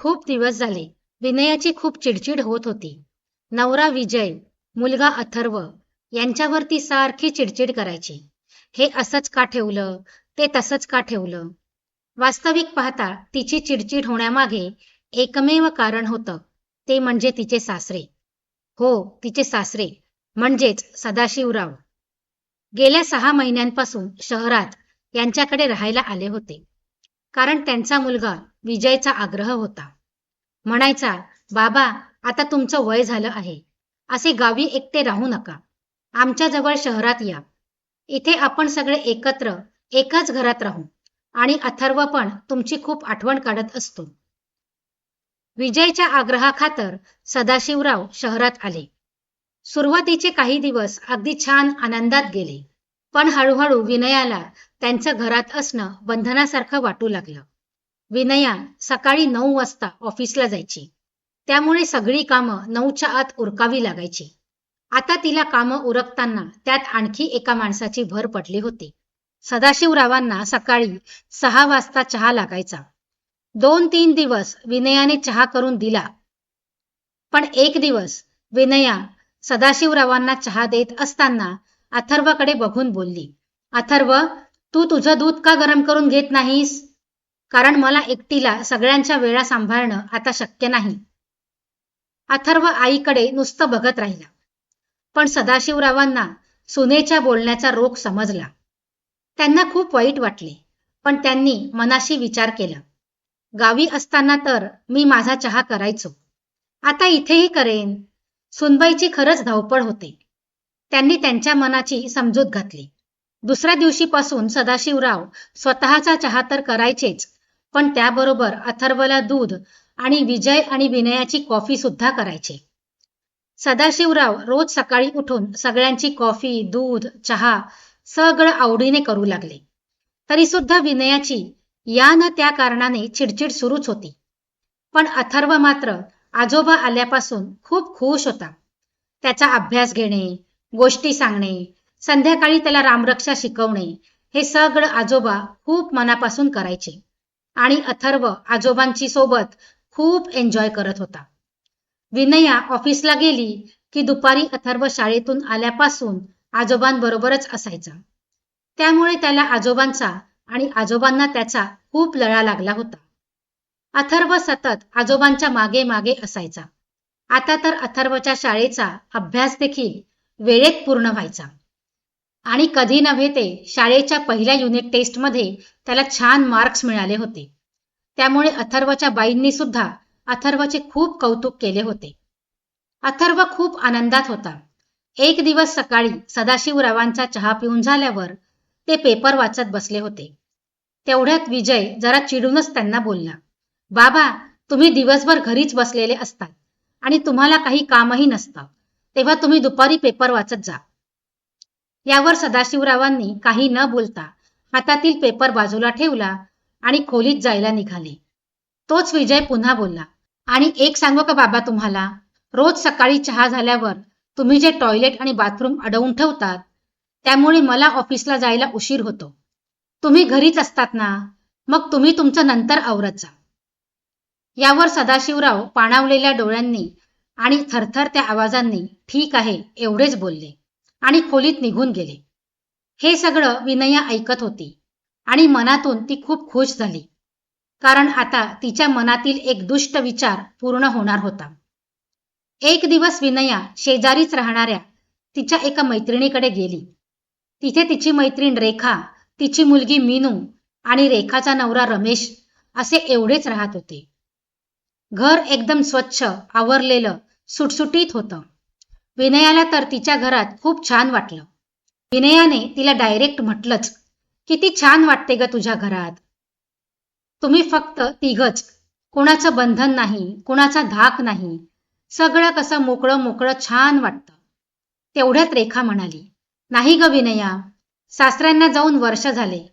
खूप दिवस झाले. विनयाची खूप चिडचिड होत होती. नवरा विजय मुलगा अथर्व यांच्यावरती सारखी चिडचिड करायची. हे असंच का ठेवलं? ते तसंच का ठेवलं? वास्तविक पाहता तिची चिडचिड होण्यामागे एकमेव कारण होतं. ते म्हणजे तिचे सासरे. हो तिचे सासरे. म्हणजेच सदाशिवराव. गेल्या सहा महिन्यांपासून शहरात यांच्याकडे राहायला आले होते. कारण त्यांचा मुलगा विजयचा आग्रह होता. म्हणायचा बाबा आता तुमचं वय झालं आहे. असे गावी एकटे राहू नका. आमच्या जवळ शहरात या. इथे आपण सगळे एकत्र एकाच घरात राहू. आणि अथर्व पण तुमची खूप आठवण काढत असतो. विजयच्या आग्रहाखातर सदाशिवराव शहरात आले. सुरुवातीचे काही दिवस अगदी छान आनंदात गेले. पण हळूहळू विनयाला त्यांचं घरात असणं बंधनासारखं वाटू लागलं. विनया सकाळी नऊ वाजता ऑफिसला जायची. त्यामुळे सगळी कामं नऊच्या आत उरकावी लागायची. आता तिला कामं उरकताना त्यात आणखी एका माणसाची भर पडली होती. सदाशिवरावांना सकाळी सहा वाजता चहा लागायचा. दोन तीन दिवस विनयाने चहा करून दिला. पण एक दिवस विनया सदाशिवरावांना चहा देत असताना अथर्वकडे बघून बोलली अथर्व तू तुझं दूध का गरम करून घेत नाहीस? कारण मला एकटीला सगळ्यांच्या वेळा सांभाळणं आता शक्य नाही. अथर्व आईकडे नुसतं बघत राहिला. पण सदाशिवरावांना सुनेच्या बोलण्याचा रोग समजला. त्यांना खूप वाईट वाटले पण त्यांनी मनाशी विचार केला. गावी असताना तर मी माझा चहा करायचो. आता इथेही करेन. सुनबाईची खरंच धावपळ होते. त्यांनी त्यांच्या मनाची समजूत घातली. दुसऱ्या दिवशीपासून सदाशिवराव स्वतःचा चहा तर करायचेच पण त्याबरोबर अथर्वला दूध आणि विजय आणि विनयाची कॉफी सुद्धा करायचे. सदाशिवराव रोज सकाळी उठून सगळ्यांची कॉफी दूध चहा सगळं आवडीने करू लागले. तरी सुद्धा विनयाची या न त्या कारणाने चिडचिड सुरूच होती. पण अथर्व मात्र आजोबा आल्यापासून खूप खुश होता. त्याचा अभ्यास घेणे गोष्टी सांगणे संध्याकाळी त्याला रामरक्षा शिकवणे हे सगळं आजोबा खूप मनापासून करायचे. आणि अथर्व आजोबांची सोबत खूप एन्जॉय करत होता. विनया ऑफिसला गेली की दुपारी अथर्व शाळेतून आल्यापासून आजोबांबरोबरच असायचा. त्यामुळे त्याला आजोबांचा आणि आजोबांना त्याचा खूप लळा लागला होता. अथर्व सतत आजोबांच्या मागे मागे असायचा. आता तर अथर्वच्या शाळेचा अभ्यास देखील वेळेत पूर्ण व्हायचा. आणि कधी नव्हे ते शाळेच्या पहिल्या युनिट टेस्टमध्ये त्याला छान मार्क्स मिळाले होते. त्यामुळे अथर्वच्या बाईंनी सुद्धा अथर्वचे खूप कौतुक केले होते. अथर्व खूप आनंदात होता. एक दिवस सकाळी सदाशिवरावांचा चहा पिऊन झाल्यावर ते पेपर वाचत बसले होते. तेवढ्यात विजय जरा चिडूनच त्यांना बोलला बाबा तुम्ही दिवसभर घरीच बसलेले असतात आणि तुम्हाला काही कामही नसतं. तेव्हा तुम्ही दुपारी पेपर वाचत जा. यावर सदाशिवरावांनी काही न बोलता हातातील पेपर बाजूला ठेवला आणि खोलीत जायला निघाले. तोच विजय पुन्हा बोलला आणि एक सांगू का बाबा तुम्हाला? रोज सकाळी चहा झाल्यावर तुम्ही जे टॉयलेट आणि बाथरूम अडवून ठेवतात त्यामुळे मला ऑफिसला जायला उशीर होतो. तुम्ही घरीच असतात ना? मग तुम्ही तुमचं नंतर आवरत जा. यावर सदाशिवराव पाणावलेल्या डोळ्यांनी आणि थरथर त्या आवाजांनी ठीक आहे एवढेच बोलले. आणि खोलीत निघून गेले. हे सगळं विनया ऐकत होती आणि मनातून ती खूप खुश झाली. कारण आता तिच्या मनातील एक दुष्ट विचार पूर्ण होणार होता. एक दिवस विनया शेजारीच राहणाऱ्या तिच्या एका मैत्रिणीकडे गेली. तिथे तिची मैत्रीण रेखा तिची मुलगी मीनू आणि रेखाचा नवरा रमेश असे एवढेच राहत होते. घर एकदम स्वच्छ आवरलेलं सुटसुटीत होतं. विनयाला तर तिच्या घरात खूप छान वाटलं. विनयाने तिला डायरेक्ट म्हटलंच किती छान वाटते ग तुझ्या घरात. तुम्ही फक्त तिघच. कुणाचं बंधन नाही कुणाचा धाक नाही. सगळं कसं मोकळं मोकळं छान वाटतं. तेवढ्यात रेखा म्हणाली नाही ग विनया सासऱ्यांना जाऊन वर्ष झाले.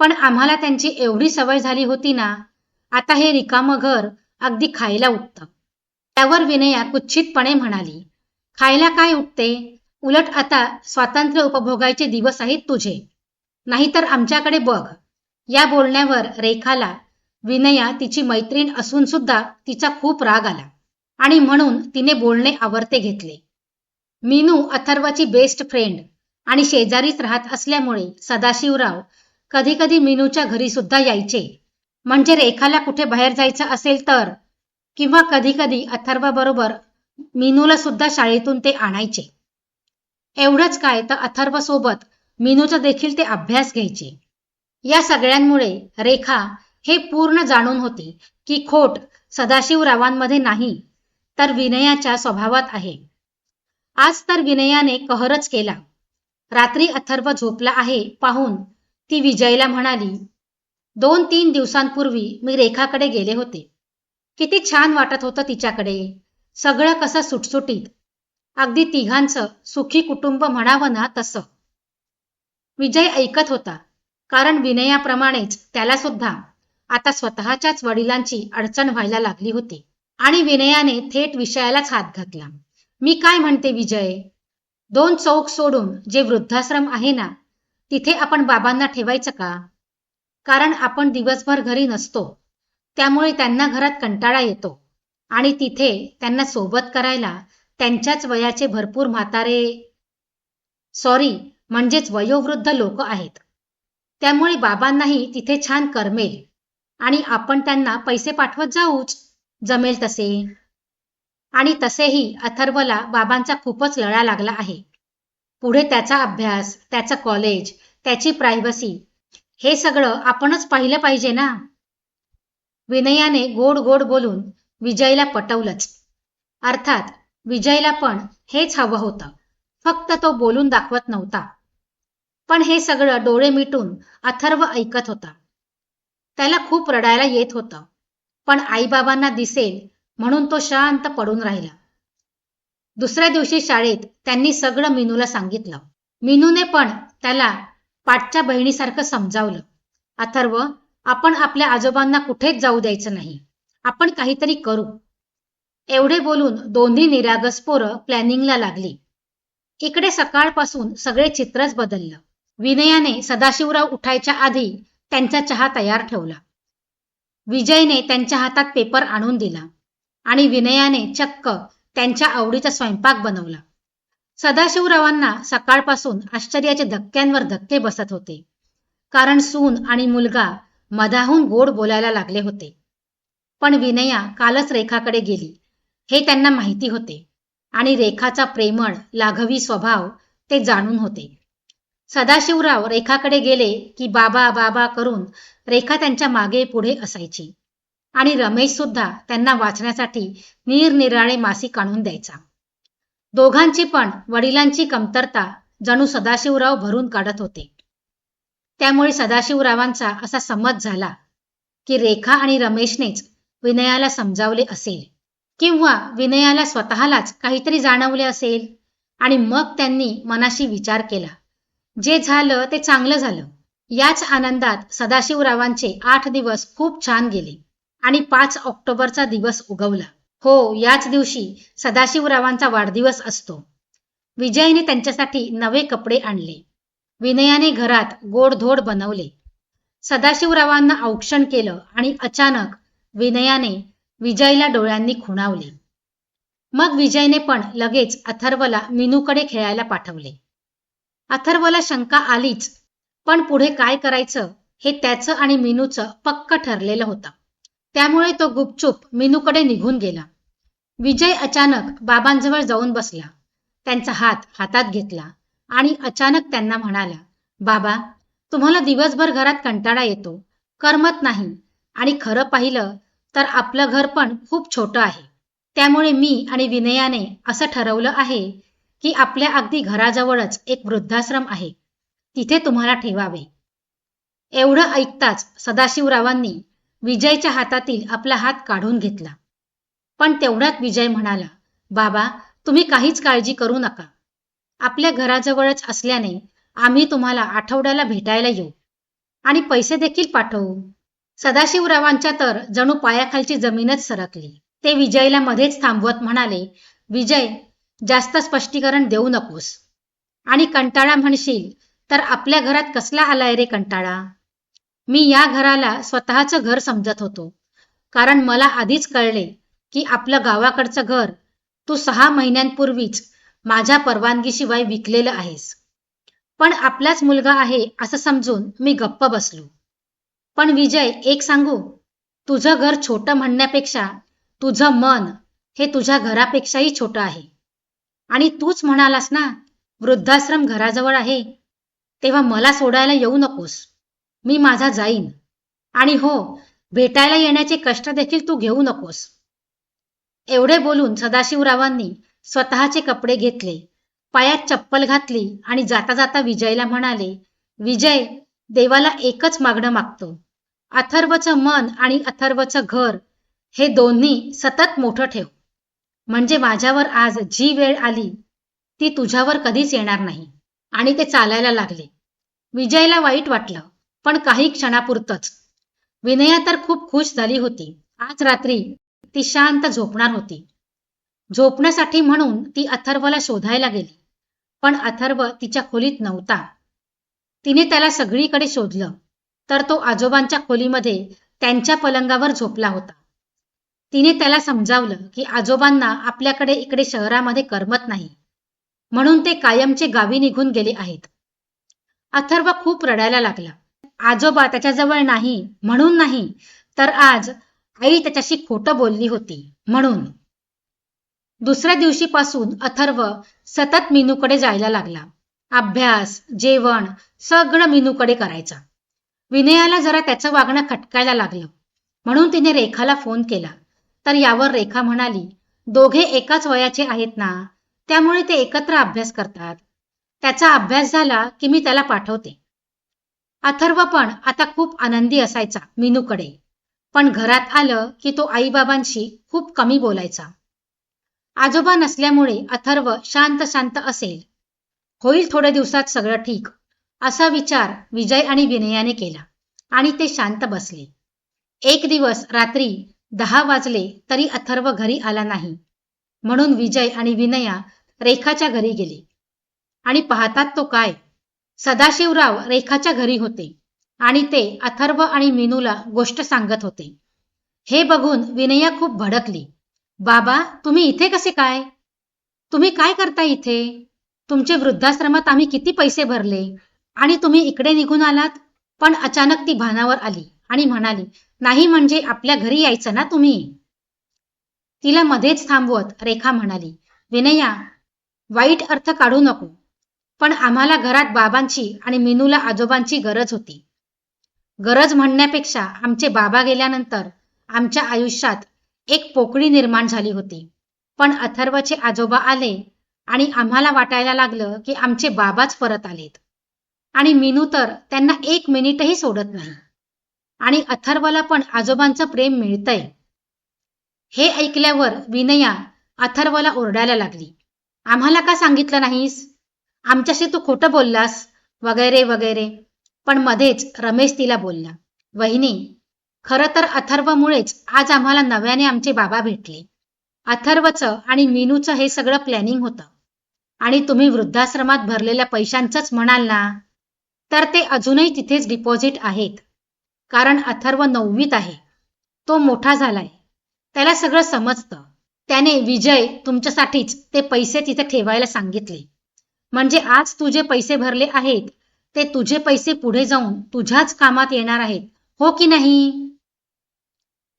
पण आम्हाला त्यांची एवढी सवय झाली होती ना आता हे रिकामं घर अगदी खायला उठतं. त्यावर विनया कुच्छितपणे म्हणाली खायला काय उठते? उलट आता स्वातंत्र्य उपभोगायचे दिवस आहेत तुझे. नाहीतर आमच्याकडे बघ. या बोलण्यावर रेखाला विनया तिची मैत्रीण असून सुद्धा तिचा खूप राग आला. आणि म्हणून तिने बोलणे आवर्ते घेतले. मीनू अथर्वाची बेस्ट फ्रेंड आणि शेजारीच राहत असल्यामुळे सदाशिवराव कधी कधी मीनूच्या घरी सुद्धा यायचे. म्हणजे रेखाला कुठे बाहेर जायचं असेल तर? किंवा कधी कधी अथर्वाबरोबर मीनूला सुद्धा शाळेतून ते आणायचे. एवढंच काय तर अथर्व सोबत मीनूचा देखील ते अभ्यास घ्यायचे. या सगळ्यांमुळे रेखा हे पूर्ण जाणून होती की खोट सदाशिवरावांमध्ये नाही तर विनयाच्या स्वभावात आहे. आज तर विनयाने कहरच केला. रात्री अथर्व झोपला आहे पाहून ती विजयला म्हणाली दोन तीन दिवसांपूर्वी मी रेखाकडे गेले होते. किती छान वाटत होतं तिच्याकडे. सगळं कसं सुटसुटीत. अगदी तिघांचं सुखी कुटुंब म्हणावं ना तसं. विजय ऐकत होता कारण विनयाप्रमाणेच त्याला सुद्धा आता स्वतःच्याच वडिलांची अडचण व्हायला लागली होती. आणि विनयाने थेट विषयालाच हात घातला. मी काय म्हणते विजय? दोन चौक सोडून जे वृद्धाश्रम आहे ना तिथे आपण बाबांना ठेवायचं का? कारण आपण दिवसभर घरी नसतो. त्यामुळे त्यांना घरात कंटाळा येतो. आणि तिथे त्यांना सोबत करायला त्यांच्याच वयाचे भरपूर म्हातारे सॉरी म्हणजेच वयोवृद्ध लोक आहेत. त्यामुळे बाबांनाही तिथे छान करमेल. आणि आपण त्यांना पैसे पाठवत जाऊच. जमेल तसे. आणि तसेही अथर्वला बाबांचा खूपच लळा लागला आहे. पुढे त्याचा अभ्यास त्याचं कॉलेज त्याची प्रायव्हसी हे सगळं आपणच पाहिलं पाहिजे ना? विनयाने गोड गोड बोलून विजयला पटवलंच. अर्थात विजयला पण हेच हवं होतं. फक्त तो बोलून दाखवत नव्हता. पण हे सगळं डोळे मिटून अथर्व ऐकत होता. त्याला खूप रडायला येत होतं. पण आईबाबांना दिसेल म्हणून तो शांत पडून राहिला. दुसऱ्या दिवशी शाळेत त्यांनी सगळं मीनूला सांगितलं. मीनूने पण त्याला पाठच्या बहिणीसारखं समजावलं. अथर्व आपण आपल्या आजोबांना कुठेच जाऊ द्यायचं नाही. आपण काहीतरी करू. एवढे बोलून दोन्ही निरागस पोरं प्लॅनिंगला लागली. इकडे सकाळपासून सगळे चित्रच बदललं. विनयाने सदाशिवराव उठायच्या आधी त्यांचा चहा तयार ठेवला. विजयने त्यांच्या हातात पेपर आणून दिला आणि विनयाने चक्क त्यांच्या आवडीचा स्वयंपाक बनवला. सदाशिवरावांना सकाळपासून आश्चर्याचे धक्क्यांवर धक्के बसत होते. कारण सून आणि मुलगा मधाहून गोड बोलायला लागले होते. पण विनया कालच रेखाकडे गेली. हे त्यांना माहिती होते आणि रेखाचा प्रेमळ लाघवी स्वभाव ते जाणून होते. सदाशिवराव रेखाकडे गेले की बाबा बाबा करून रेखा त्यांच्या मागे पुढे असायची आणि रमेश सुद्धा त्यांना वाचण्यासाठी निरनिराळे मासिक आणून द्यायचा. दोघांची पण वडिलांची कमतरता जणू सदाशिवराव भरून काढत होते. त्यामुळे सदाशिवरावांचा असा समज झाला की रेखा आणि रमेशनेच विनयाला समजावले असेल किंवा विनयाला स्वतःलाच काहीतरी जाणवले असेल आणि मग त्यांनी मनाशी विचार केला. जे झालं ते चांगलं झालं. याच आनंदात सदाशिवरावांचे आठ दिवस खूप छान गेले आणि पाच ऑक्टोबरचा दिवस उगवला. हो याच दिवशी सदाशिवरावांचा वाढदिवस असतो. विजयने त्यांच्यासाठी नवे कपडे आणले. विनयाने घरात गोडधोड बनवले. सदाशिवरावांना औक्षण केलं आणि अचानक विनयाने विजयला डोळ्यांनी खुणावले. मग विजयने पण लगेच अथर्वला मिनूकडे खेळायला पाठवले. अथर्वला शंका आलीच पण पुढे काय करायचं हे त्याचं आणि मिनूचं पक्क ठरलेलं होतं. त्यामुळे तो गुपचूप मिनूकडे निघून गेला. विजय अचानक बाबांजवळ जाऊन बसला. त्यांचा हात हातात घेतला आणि अचानक त्यांना म्हणाला बाबा तुम्हाला दिवसभर घरात कंटाळा येतो करमत नाही आणि खरं पाहिलं तर आपलं घर पण खूप छोटं आहे. त्यामुळे मी आणि विनयाने असं ठरवलं आहे की आपल्या अगदी घराजवळच एक वृद्धाश्रम आहे. तिथे तुम्हाला ठेवावे. एवढं ऐकताच सदाशिवरावांनी विजयच्या हातातील आपला हात काढून घेतला. पण तेवढ्यात विजय म्हणाला बाबा तुम्ही काहीच काळजी करू नका. आपल्या घराजवळच असल्याने आम्ही तुम्हाला आठवड्याला भेटायला येऊ आणि पैसे देखील पाठवू. सदाशिवरावांच्या तर जणू पायाखालची जमीनच सरकली. ते विजयला मध्येच थांबवत म्हणाले विजय जास्त स्पष्टीकरण देऊ नकोस. आणि कंटाळा म्हणशील तर आपल्या घरात कसला आलाय रे कंटाळा? मी या घराला स्वतःचं घर समजत होतो. कारण मला आधीच कळले की आपलं गावाकडचं घर तू सहा महिन्यांपूर्वीच माझ्या परवानगीशिवाय विकलेलं आहेस. पण आपलाच मुलगा आहे असं समजून मी गप्प बसलो. पण विजय एक सांगू? तुझं घर छोटं म्हणण्यापेक्षा तुझं मन हे तुझ्या घरापेक्षाही छोटं आहे. आणि तूच म्हणालास ना वृद्धाश्रम घराजवळ आहे तेव्हा मला सोडायला येऊ नकोस. मी माझा जाईन. आणि हो भेटायला येण्याचे कष्ट देखील तू घेऊ नकोस. एवढे बोलून सदाशिवरावांनी स्वतःचे कपडे घेतले पायात चप्पल घातली आणि जाता जाता विजयला म्हणाले विजय देवाला एकच मागणं मागतो. अथर्वचं मन आणि अथर्वचं घर हे दोन्ही सतत मोठं ठेव. म्हणजे माझ्यावर आज जी वेळ आली ती तुझ्यावर कधीच येणार नाही. आणि ते चालायला लागले. विजयला वाईट वाटलं पण काही क्षणापुरतच. विनया तर खूप खुश झाली होती. आज रात्री ती शांत झोपणार होती. झोपण्यासाठी म्हणून ती अथर्वला शोधायला गेली. पण अथर्व तिच्या खोलीत नव्हता. तिने त्याला सगळीकडे शोधलं. तर तो आजोबांच्या खोलीमध्ये त्यांच्या पलंगावर झोपला होता. तिने त्याला समजावलं की आजोबांना आपल्याकडे इकडे शहरामध्ये करमत नाही. म्हणून ते कायमचे गावी निघून गेले आहेत. अथर्व खूप रडायला लागला. आजोबा त्याच्याजवळ नाही म्हणून नाही तर आज आई त्याच्याशी खोटं बोलली होती म्हणून. दुसऱ्या दिवशीपासून अथर्व सतत मीनूकडे जायला लागला. अभ्यास जेवण सगळं मीनूकडे करायचा. विनयाला जरा त्याचं वागणं खटकायला लागलं. म्हणून तिने रेखाला फोन केला. तर यावर रेखा म्हणाली दोघे एकाच वयाचे आहेत ना? त्यामुळे ते एकत्र अभ्यास करतात. त्याचा अभ्यास झाला की मी त्याला पाठवते. अथर्व पण आता खूप आनंदी असायचा मीनूकडे. पण घरात आलं की तो आईबाबांशी खूप कमी बोलायचा. आजोबा नसल्यामुळे अथर्व शांत शांत असेल. होईल थोड्या दिवसात सगळं ठीक. असा विचार विजय आणि विनयाने केला. आणि ते शांत बसले. एक दिवस रात्री दहा वाजले तरी अथर्व घरी आला नाही. म्हणून विजय आणि विनया रेखाच्या घरी गेले. आणि पाहतात तो काय? सदाशिवराव रेखाच्या घरी होते. आणि ते अथर्व आणि मीनूला गोष्ट सांगत होते. हे बघून विनया खूप भडकली. बाबा तुम्ही इथे कसे काय? तुम्ही काय करता इथे? तुमचे वृद्धाश्रमात आम्ही किती पैसे भरले? आणि तुम्ही इकडे निघून आलात. पण अचानक ती भानावर आली आणि म्हणाली नाही म्हणजे आपल्या घरी यायचं ना तुम्ही? तिला मध्येच थांबवत रेखा म्हणाली विनया वाईट अर्थ काढू नको. पण आम्हाला घरात बाबांची आणि मिनूला आजोबांची गरज होती. गरज म्हणण्यापेक्षा आमचे बाबा गेल्यानंतर आमच्या आयुष्यात एक पोकळी निर्माण झाली होती. पण अथर्वचे आजोबा आले आणि आम्हाला वाटायला लागलं की आमचे बाबाच परत आलेत. आणि मिनू तर त्यांना एक मिनिटही सोडत नाही. आणि अथर्वला पण आजोबांचं प्रेम मिळतंय. हे ऐकल्यावर विनया अथर्वला ओरडायला लागली. आम्हाला का सांगितलं नाहीस? आमच्याशी तू खोटं बोललास. वगैरे वगैरे. पण मध्येच रमेश तिला बोलला वहिनी खरं तर अथर्वमुळेच आज आम्हाला नव्याने आमचे बाबा भेटले. अथर्वचं आणि मीनूचं हे सगळं प्लॅनिंग होतं. आणि तुम्ही वृद्धाश्रमात भरलेल्या पैशांचंच म्हणाल ना? तर ते अजूनही तिथेच डिपॉझिट आहेत. कारण अथर्व नववीत आहे. तो मोठा झालाय. त्याला सगळं समजतं. त्याने विजय तुमच्यासाठीच ते पैसे तिथे ठेवायला सांगितले. म्हणजे आज तुझे पैसे भरले आहेत ते तुझे पैसे पुढे जाऊन तुझ्याच कामात येणार आहेत. हो की नाही?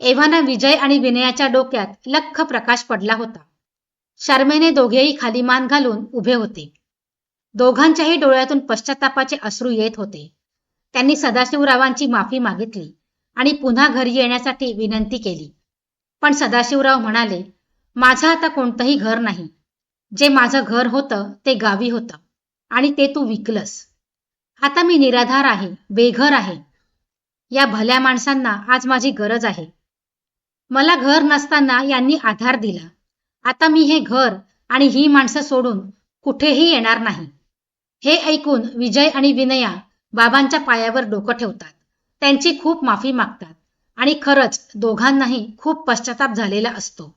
एव्हाना विजय आणि विनयाच्या डोक्यात लख प्रकाश पडला होता. शर्मेने दोघेही खाली मान घालून उभे होते. दोघांच्याही डोळ्यातून पश्चातापाचे अश्रू येत होते. त्यांनी सदाशिवरावांची माफी मागितली आणि पुन्हा घरी येण्यासाठी विनंती केली. पण सदाशिवराव म्हणाले माझं आता कोणतंही घर नाही. जे माझं घर होतं ते गावी होतं आणि ते तू विकलस. आता मी निराधार आहे बेघर आहे. या भल्या माणसांना आज माझी गरज आहे. मला घर नसताना यांनी आधार दिला. आता मी हे घर आणि ही माणसं सोडून कुठेही येणार नाही. हे ऐकून विजय आणि विनया बाबांच्या पायावर डोकं ठेवतात. त्यांची खूप माफी मागतात. आणि खरंच दोघांनाही खूप पश्चाताप झालेला असतो.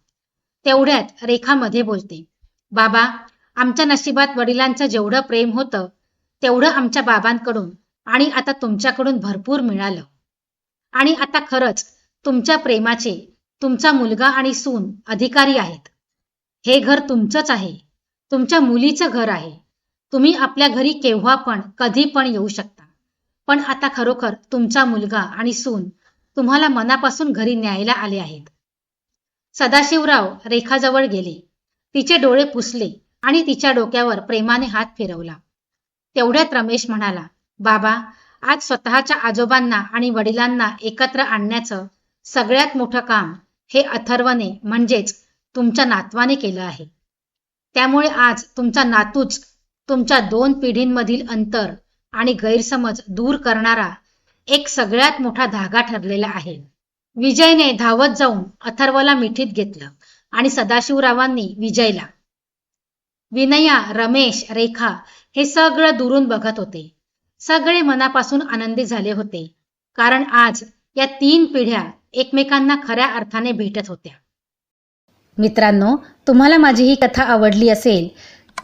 तेवढ्यात रेखा मध्ये बोलते बाबा आमच्या नशिबात वडिलांचं जेवढं प्रेम होतं तेवढं आमच्या बाबांकडून आणि आता तुमच्याकडून भरपूर मिळालं. आणि आता खरंच तुमच्या प्रेमाचे तुमचा मुलगा आणि सून अधिकारी आहेत. हे घर तुमचंच आहे. तुमच्या मुलीचं घर आहे. तुम्ही आपल्या घरी केव्हा पण कधी पण येऊ शकता. पण आता खरोखर तुमचा मुलगा आणि सून तुम्हाला मनापासून घरी न्यायला आले आहेत. सदाशिवराव रेखाजवळ गेले. तिचे डोळे पुसले आणि तिच्या डोक्यावर प्रेमाने हात फिरवला. तेवढ्यात रमेश म्हणाला बाबा आज स्वतःच्या आजोबांना आणि वडिलांना एकत्र आणण्याचं सगळ्यात मोठं काम हे अथर्वने म्हणजेच तुमच्या नातवाने केलं आहे. त्यामुळे आज तुमचा नातूच तुमच्या दोन पिढींमधील अंतर आणि गैरसमज दूर करणारा एक सगळ्यात मोठा धागा ठरलेला आहे. विजयने धावत जाऊन अथर्वला मिठीत घेतलं आणि सदाशिवरावांनी विजयला. विनया रमेश रेखा हे सगळं दुरून बघत होते. सगळे मनापासून आनंदी झाले होते कारण आज या तीन पिढ्या एकमेकांना खऱ्या अर्थाने भेटत होत्या. मित्रांनो तुम्हाला माझी ही कथा आवडली असेल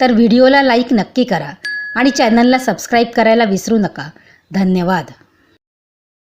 तर व्हिडिओला लाईक नक्की करा आणि चॅनलला सबस्क्राईब करायला विसरू नका. धन्यवाद.